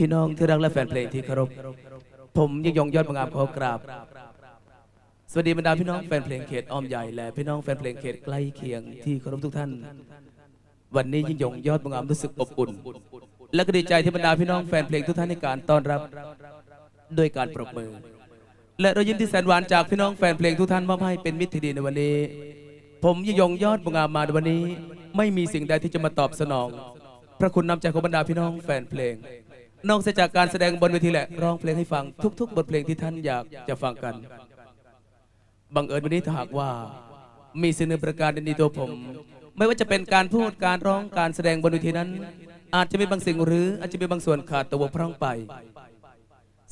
พี่น้องที่รักและแฟนเพลงที่เคารพ ผมยิ่งยงยอดบางงามขอกราบ สวัสดีบรรดาพี่น้องแฟนเพลงเขตอ้อมใหญ่และพี่น้องแฟนเพลงเขตใกล้เคียงที่เคารพทุกท่าน วันนี้ยิ่งยงยอดบางงามรู้สึกอบอุ่น และก็ดีใจที่บรรดาพี่น้องแฟนเพลงทุกท่านในการต้อนรับด้วยการปรบมือ และเรายิ้มที่แสนหวานจากพี่น้องแฟนเพลงทุกท่านมอบให้เป็นมิตรที่ดีในวันนี้ ผมยิ่งยงยอดบางงามมาในวันนี้ ไม่มีสิ่งใดที่จะมาตอบสนอง พระคุณนำใจของบรรดาพี่น้องแฟนเพลง นอกจากการแสดงบนเวทีแหละร้องเพลงให้ฟังทุก ๆ บทเพลงที่ท่านอยากจะฟังกัน บังเอิญวันนี้ถ้าหากว่ามีสิ่งหนึ่งประการในตัวผม ไม่ว่าจะเป็นการพูดการร้องการแสดงบนเวทีนั้น อาจจะมีบางสิ่งหรืออาจจะมีบางส่วนขาดตัวบกพร่องไป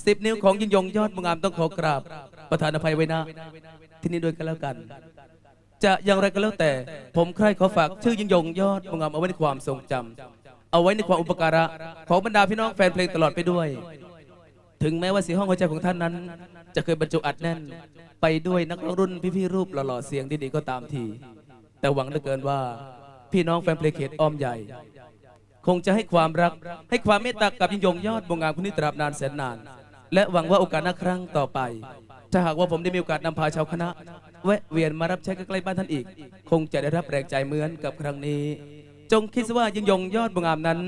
สิบนิ้วของยินยงยอดมงามต้องขอกราบ ประธานอภัยไว้นะที่นี่ด้วยกันแล้วกัน จะอย่างไรก็แล้วแต่ ผมใครขอฝากชื่อยินยงยอดมงามเอาไว้ในความทรงจำ เอาไว้ในความอุปการะของบรรดาพี่น้องแฟนเพลงตลอดไปด้วย ถึงแม้ว่าเสียงห้องหัวใจของท่านนั้น จะเคยบรรจุอัดแน่น ไปด้วยนักร้องรุ่นพี่ๆรูปหล่อๆเสียงดีๆก็ตามที แต่หวังเหลือเกินว่าพี่น้องแฟนเพลงเขตอ้อมใหญ่ คงจะให้ความรักให้ความเมตตากับยิ่งยงยอดบงงามคนนี้ตราบนานแสนนาน และหวังว่าโอกาสหน้าครั้งต่อไปถ้าหากว่าผมได้มีโอกาสนำพาชาวคณะแวะเวียนมารับใช้ใกล้ๆบ้านท่านอีก คงจะได้รับแรงใจเหมือนกับครั้งนี้ จงคิดว่ายิ่งยงยอดบงงามนั้น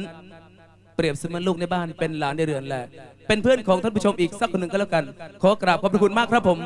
เปรียบเสมือนลูกในบ้านเป็นหลานในเรือนแหละ เป็นเพื่อนของท่านผู้ชมอีกสักคนหนึ่งก็แล้วกัน ขอกราบขอบพระคุณมากครับผม